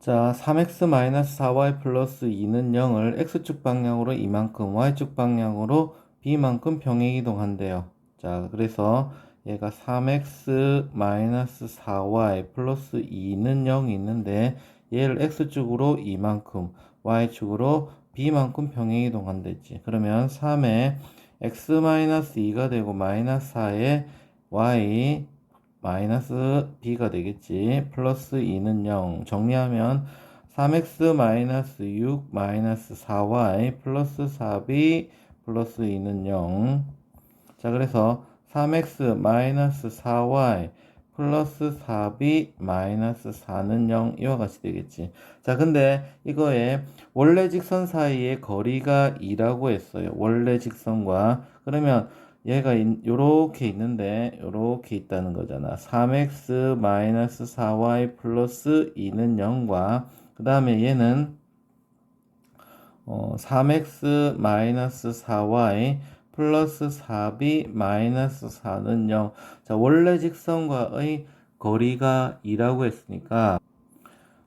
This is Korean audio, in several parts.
자, 3x-4y 플러스 2는 0을 x축 방향으로 이만큼, y축 방향으로 b만큼 평행 이동한대요. 자, 그래서 얘가 3x-4y 플러스 2는 0이 있는데 얘를 x축으로 이만큼, y축으로 b만큼 평행 이동한댔지. 그러면 3에 x-2가 되고 마이너스 4에 y 마이너스 b가 되겠지. 플러스 2는 0. 정리하면 3x 마이너스 6 마이너스 4y 플러스 4b 플러스 2는 0. 자, 그래서 3x 마이너스 4y 플러스 4b 마이너스 4는 0 이와 같이 되겠지. 자, 근데 이거에 원래 직선 사이의 거리가 2라고 했어요. 원래 직선과. 그러면 얘가 인- 요렇게 있는데 요렇게 있다는 거잖아. 3x 마이너스 4y 플러스 2는 0과 그 다음에 얘는 어, 3x 마이너스 4y 플러스 4b 마이너스 4는 0. 자, 원래 직선과의 거리가 2라고 했으니까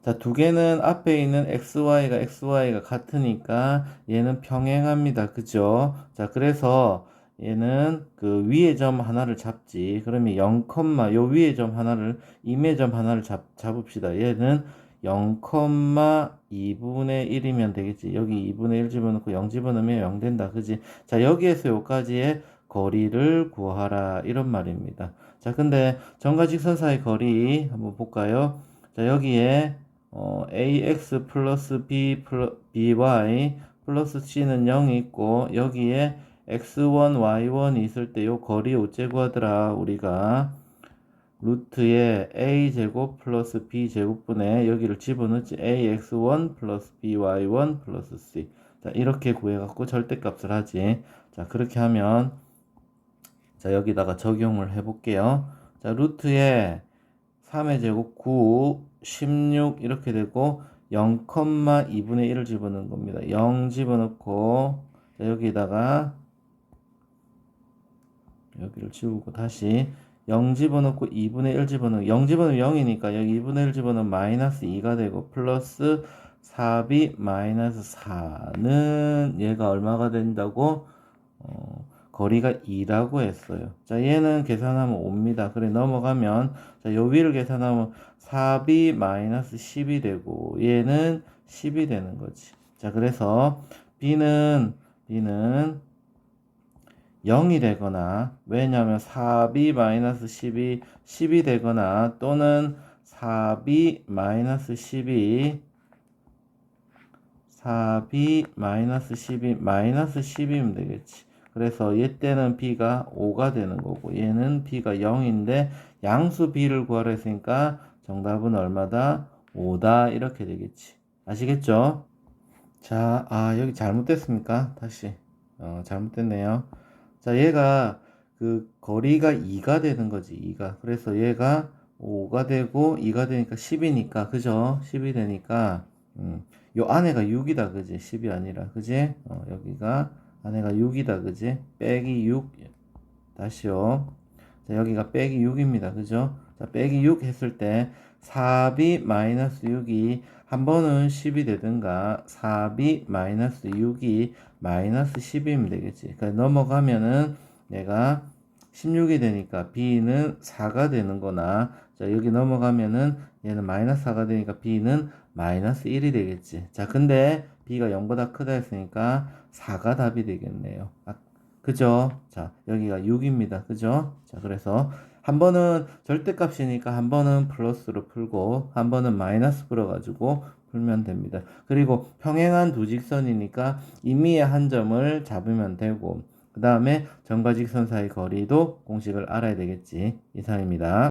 자, 두 개는 앞에 있는 xy가 xy가 같으니까 얘는 평행합니다. 그죠? 자, 그래서 얘는 그 위의 점 하나를 잡지. 그러면 0, 요 위의 점 하나를 임의 점 하나를 잡, 잡읍시다. 얘는 0,2분의 1이면 되겠지. 여기 2분의 1 집어넣고 0 집어넣으면 0 된다. 그지? 자, 여기에서 여기까지의 거리를 구하라. 이런 말입니다. 자, 근데 점과 직선 사이 거리 한번 볼까요? 자, 여기에 어, ax 플러스 b 플러, by 플러스 c는 0이 있고 여기에 x1, y1이 있을 때 요 거리 어째 구하더라? 우리가 루트에 a 제곱 플러스 b 제곱분에 여기를 집어넣지. Ax1 플러스 by1 플러스 c. 자 이렇게 구해갖고 절대값을 하지. 자 그렇게 하면 자 여기다가 적용을 해볼게요. 자 루트에 3의 제곱 9 16 이렇게 되고 0,2분의 1을 집어넣는 겁니다. 0 집어넣고 자, 여기다가 여기를 지우고 다시 0 집어넣고 2분의 1 집어넣고 0 집어넣으면 0이니까 여기 2분의 1 집어넣으면 마이너스 2가 되고 플러스 4b 마이너스 4는 얘가 얼마가 된다고 어, 거리가 2라고 했어요. 자, 얘는 계산하면 5입니다. 그래 넘어가면 자, 요 위를 계산하면 4b 마이너스 10이 되고 얘는 10이 되는 거지. 자, 그래서 b는 b는 0이 되거나 왜냐하면 4b 마이너스 10이 10이 되거나 또는 4b 마이너스 10이 4b 마이너스 10이 마이너스 10이면 되겠지. 그래서 얘 때는 b가 5가 되는 거고 얘는 b가 0인데 양수 b를 구하라 했으니까 정답은 얼마다? 5다 이렇게 되겠지. 아시겠죠? 자, 아 여기 잘못됐습니까? 다시 어, 잘못됐네요. 자, 얘가 그 거리가 2가 되는 거지. 2가. 그래서 얘가 5가 되고 2가 되니까 10이니까 그죠? 10이 되니까 음, 요 안에가 6이다. 그지? 10이 아니라. 그지? 어, 여기가 안에가 6이다. 그지? 빼기 6. 다시요. 자, 여기가 빼기 6입니다. 그죠? 자, 빼기 6 했을 때 4b 마이너스 6이 한 번은 10이 되든가 4b 마이너스 6이 마이너스 10이면 되겠지. 그러니까 넘어가면은 얘가 16이 되니까 b는 4가 되는 거나 자 여기 넘어가면은 얘는 마이너스 4가 되니까 b는 마이너스 1이 되겠지. 자 근데 b가 0보다 크다 했으니까 4가 답이 되겠네요. 아, 그죠? 자 여기가 6입니다. 그죠? 자 그래서 한 번은 절대값이니까 한 번은 플러스로 풀고 한 번은 마이너스 풀어가지고 풀면 됩니다. 그리고 평행한 두 직선이니까 임의의 한 점을 잡으면 되고 그 다음에 점과 직선 사이 거리도 공식을 알아야 되겠지. 이상입니다.